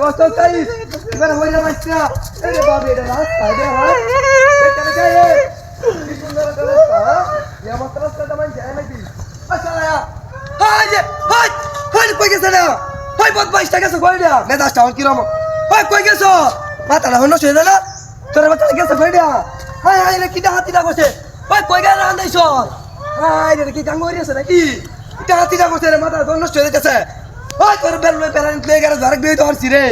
অত তাই এবার হয়ে যাবে না আরে বাবা এটা হ্যাঁ এখানে যায় কি সুন্দর রাস্তা হ্যাঁ এই আমার রাস্তাটা মানে যায় নাকি আচ্ছা হাই যে হাই হাই কই গেছে না হাই বদ বাইশটা গেছে কই না মেজাজটা আমার কিরম হাই কই গেছো না গেছে কই হাই হাই রে হাই কই গেল রান্দাইছ হাই রে কি নাকি কিটা হাতিটা করছে রে মাথা হন্য শুয়ে গেছে ওই তোর বেল লই পেরান প্লে গেল ধরক বিয়ে ধরছি রে।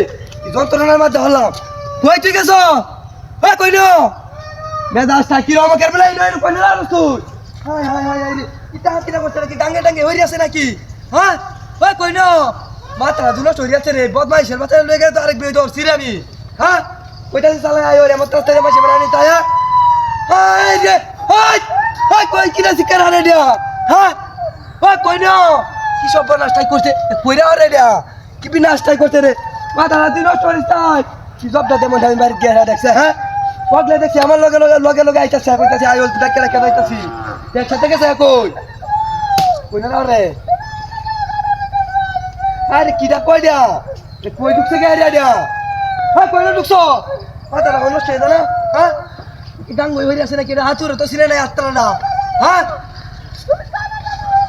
যন্ত্রণার মধ্যে হলাম। কই ঠিক আছো ওই কই নো মেজাজটা কি রকম করবে না ইনো কই না তুই? হাই হাই হাই রে। নাকি? গাঙ্গে টাঙ্গে হই আছে নাকি? হ্যাঁ? ওই কই নো মাত্রা দুনো চড়ি আছে রে, বদমাইশের মাথা লই গেল তো আরেক বিয়ে ধরছি রে আমি। হ্যাঁ? কইটা চালাই আয় রে আমার তাতে তাই রে হাই কই কিনা শিকার হারে দিয়া হ্যাঁ ওই কই নো সব নাস্তাই করছে। কইরা রে রে, কি বি নাস্তাই করছে রে? মাথা রাতি নষ্ট করিস তাই। কি সবটা তেমন আমি বাড়ি গিয়ে দেখছে হ্যাঁ? পগলে দেখছি, আমার লগে লগে লগে লগে গেছে কই কই না রে। আরে কই কই গে দিয়া হ্যাঁ কই মাথা রাখো, নষ্ট হয়ে না হ্যাঁ? হয়ে? আছে নাকি হাতুরে তো সিনে নাই আত্রা না হ্যাঁ?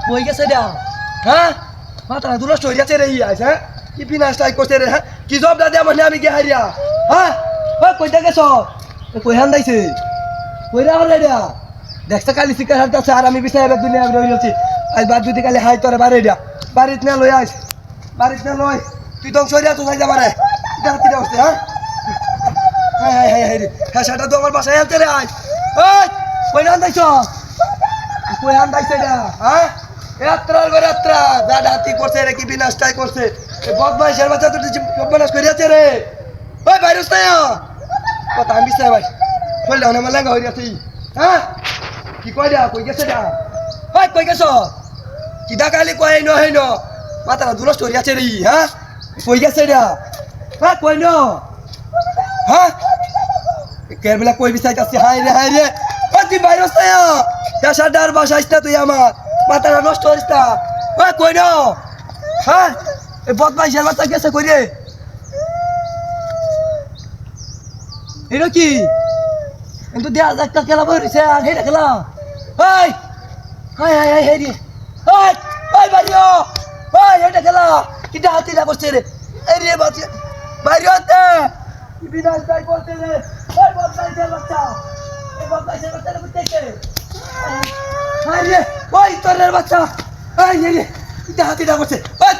কই গেছে দিয়া হ্যাঁ? মাথা দুটো স্টোরি আছে রে আইস হ্যাঁ? কি বিনাশ টাই করছে রে হ্যাঁ? কি জব দাদা মানে আমি গে হারিয়া হ্যাঁ? হ্যাঁ কইটা গেছ কই হান দাইছে? কই রা হলে দিয়া দেখছ কালি শিকার হাত আছে, আর আমি বিছাই এবার দুনিয়া রই আছি। আজ বাদ দুটি কালি হাই তোরে বাড়ি দিয়া। বাড়িত না লই আইস, বাড়িত না লই। তুই তো সরিয়া তো যাই যাবারে দেওয়া হচ্ছে হ্যাঁ? হ্যাঁ হ্যাঁ হ্যাঁ হ্যাঁ রে। হ্যাঁ সেটা তো আমার বাসায় আনতে রে আজ ওই কই না দাইছ? কই হান দাইছে এটা হ্যাঁ? যাত্রার ঘরে যাত্রা যা ডাতি করছে রে কি বিনাশটাই করছে? বদমাইশের বাচ্চা তো বিনাশ করিয়াছে রে। ওই ভাইরাস তাই কথা আমি চাই ভাই দাও না মালা গাড়ি আছে হ্যাঁ? কি কই দা কই গেছে দা ওই কই গেছ? কি দা কালি কই ন হেন মাথা দুলো স্টোরি আছে রে হ্যাঁ? কই গেছে দা হ্যাঁ কই ন? হ্যাঁ? কেবলা কই বিচাইতাছি? হাই রে হাই রে। তুই ভাইরাস তাই দেশা ডার বাসাইস না তুই আমার। মাথাটা নষ্ট করিস না। ওই কই ন? হ্যাঁ? এই বদমাইশের বাচ্চা গেছে কই রে? এটা কি? কিন্তু দেয়া একটা খেলা বইছে আর হেটা খেলা? হাই! হাই হাই হাই হাই রে। হাই হাই, বাড়িও! হাই হেটা খেলা। কিটা হাতিটা করছে রে? এই রে বাচ্চা বাইরে হতে! বিনাশ তাই করতে রে? ওই বদমাইশের বাচ্চা এই বদমাইশের বাচ্চাটা বুঝতেছে হাই রে তোরের বাচ্চা। এই কিটা হাতিটা করছে। ওই